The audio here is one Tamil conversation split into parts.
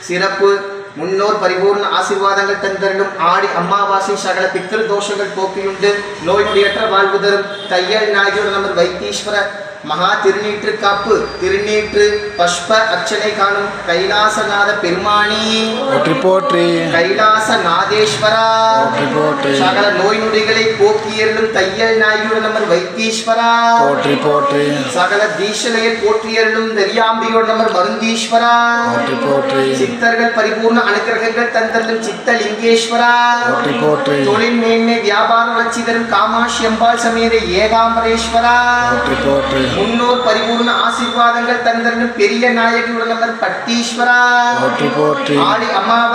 சிறப்பு முன்னோர் பரிபூர்ண ஆசீர்வாதங்கள் தந்தருளும் ஆடி அம்மாவாசை சகல பித்திரு தோஷங்கள் போக்கியுண்டு. நோய் நொடியற்ற வாழ்வு தரும் தையல் நாயகியோடு நமது வைத்தீஸ்வர மகா திருநீற்று காப்பு திருநீற்று பஷ்ப அர்ச்சனை காணும் கைலாசநாத பெருமானி. போற்றி போற்றி. கைலாச நாதேஸ்வரா போற்றி போற்றி. சகல நோய் நொடிகளை போக்கியருளும் தையல் நாயகியோட நமது வைத்தீஸ்வரா. போற்றி போற்றி. சகல தீஷனையில் போற்றியருளும் தரியாம்பியோட நமது மருந்தீஸ்வரா. போற்றி போற்றி. சித்தர்கள் பரிபூர்ண அனுக்கிரகங்கள் தந்தருளும் சித்தலிங்கேஸ்வரா. போற்றி போற்றி. தொழில் மேன்மை வியாபார வளர்ச்சி தரும் காமாட்சி அம்பாள் சமேத ஏகாம்பரேஸ்வரா. போற்றி போற்றி. முன்னோர் பரிபூர்ண ஆசீர்வாதங்கள் தந்தருளும் பெரிய நாயகியுடன் நமது பட்டீஸ்வரா. போற்றி போற்றி. ஆடி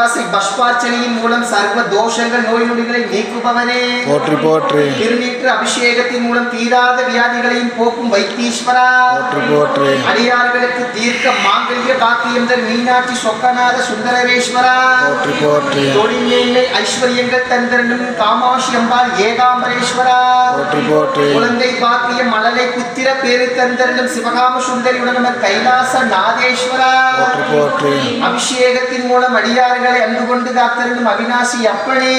அமாவாசை பஷ்பார்ச்சனையின் மூலம் சர்வ தோஷங்கள் நோய் நொடிகளை நீக்குபவனே. போற்றி போற்றி. திருநீற்று அபிஷேகத்தின் மூலம் தீராத வியாதிகளையும் போக்கும் வைத்தீஸ்வரா. போற்றி போற்றி. அடியார்களுக்கு தீர்க்க மாங்கல்ய பாக்கியம் தரும் மீனாட்சி சொக்கநாத சுந்தரவேஸ்வரா. போற்றி போற்றி. தொழில் மேன்மை ஐஸ்வர்யங்கள் தந்தரனும் காமாட்சி அம்பாள் ஏகாம்பரேஸ்வரா. போற்றி போற்றி. குழந்தை பாக்கியம் மழலை புத்திர பேரு தந்தரனும் சிவகாம சுந்தரியுடன் கைலாச நாதேஸ்வரா. போற்றி போற்றி. அபிஷேகத்தின் மூலம் அடியார்களை அன்பு கொண்டு காத்தருளும் அவிநாசி அப்பனே.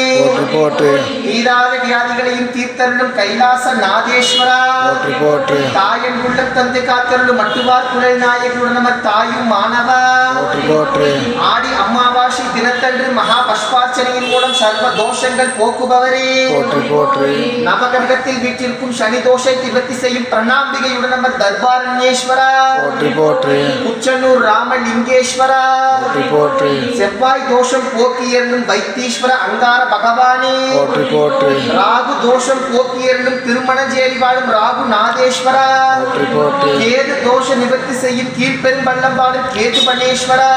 போற்றி தீராத வியாதிகளையும் தீர்த்தருளும் கைலாச நாதேஸ்வரா. போற்றி போற்றி. தாயன் உள்ள தந்தை காத்தருளும் மட்டுவார் குழல் நாயகருடன் நம்ம தாயும் மாணவா. போற்றி போற்றி. ஆடி அமாவாசை தினத்தன்று மகா பஷ்பார்ச்சனையின் மூலம் சர்வ தோஷங்கள் போக்குபவரே. நவகிரகத்தில் வீட்டிற்கும் சனி தோஷை நிவர்த்தி செய்யும் பிரணாம்பிகையுடன் நம்ம தர்பாரண்யேஸ்வரா. குச்சனூர் ராமலிங்கேஸ்வரா போற்றி போற்றி. செவ்வாய் தோஷம் போக்கியர்னும் வைத்தீஸ்வர அங்கார பகவானே. ராகு தோஷம் போக்கியர்னும் திருமணஞ்சேரி வாழும் ராகு நாதேஸ்வரா. கேது தோஷ நிவர்த்தி செய்யும் கீழ்பெரும்பள்ளம் வாழும் கேது பணேஸ்வரா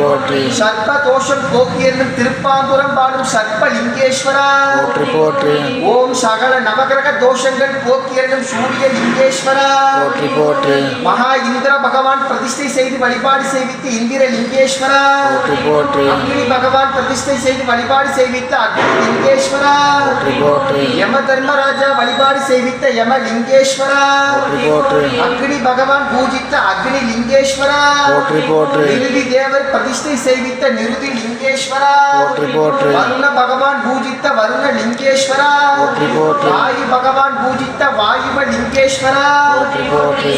போற்றி. போற்றி சர்ப்ப என்னும் போக்கியர்னும் பாடும் வாழும் சர்ப்பலிங்கேஸ்வரா போற்றி போற்றி. ஓம் சகல நவகிரக தோஷங்கள் போக்கியர்னும் சூரிய லிங்கேஸ்வரா. போற்றி போற்றி. மகா இந்திர பகவான் பிரதிஷ்டை செய்து வழிபாடு செய்வித்து இந்திர லிங்கேஸ்வரா. போற்றி போற்றி. அக்னி பகவான் பிரதிஷ்டை செய்து வழிபாடு செய்வித்த அக்னி லிங்கேஸ்வரா. போற்றி போற்றி. யம தர்மராஜா வழிபாடு செய்வித்த யம லிங்கேஸ்வரா. போற்றி போற்றி. அக்னி பகவான் பூஜித்த அக்னி லிங்கேஸ்வரா. போற்றி போற்றி. நிருதி தேவர் பிரதிஷ்டை செய்வித்த நிருதி லிங்கேஸ்வரா. போற்றி போற்றி. வருண பகவான் பூஜித்த வருண லிங்கேஸ்வரா வாயு பகவான் பூஜித்த வாயுவ லிங்கேஸ்வரா.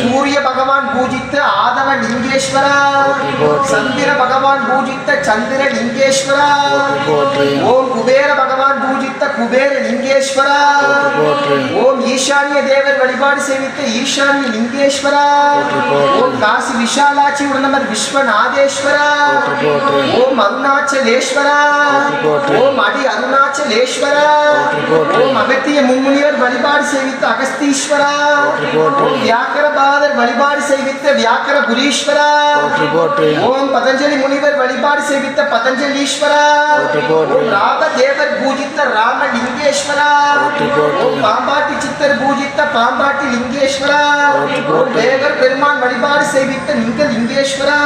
சூரிய பகவான் பூஜித்த ஆதவ லிங்கேஸ்வரா. சந்திர பகவான் பூஜித்த சந்திர லிங்கேஸ்வரா. ஓம் குபேர பகவான் பூஜித்த குபேர லிங்கேஸ்வரா. ஓம் ஈசான்ய தேவர் வழிபாடு செய்வித்த ஈசான்ய லிங்கேஸ்வரா. ஓம் காசி விஷாலாட்சி உடனமர் விஸ்வநாதேஸ்வரா. ஓம் அருணாச்சலேஸ்வரா. ஓம் அடி அருணாச்சலேஸ்வரா போற்றி போற்றி. ஓம் அகத்திய மும்முனிவர் வழிபாடு செய்வித்த அகஸ்தீஸ்வரா. ஓம் வியாக்கரபாதர் வழிபாடு செய்வித்த வியாக்கரபுரீஸ்வரா போற்றி போற்றி ஓம் பதஞ்சலி முனிவர் வழிபாடு செய்வித்த பதஞ்சலீஸ்வரா. ஓம் ராமதேவர் பூஜித்த ராமலிங்கேஸ்வரா. ஓம் பாம்பாட்டி சித்தர் பூஜித்த பாம்பாட்டி லிங்கேஸ்வரா ஓம். தேவர் பெருமான் வழிபாடு செய்வித்த லிங்க லிங்கேஸ்வரா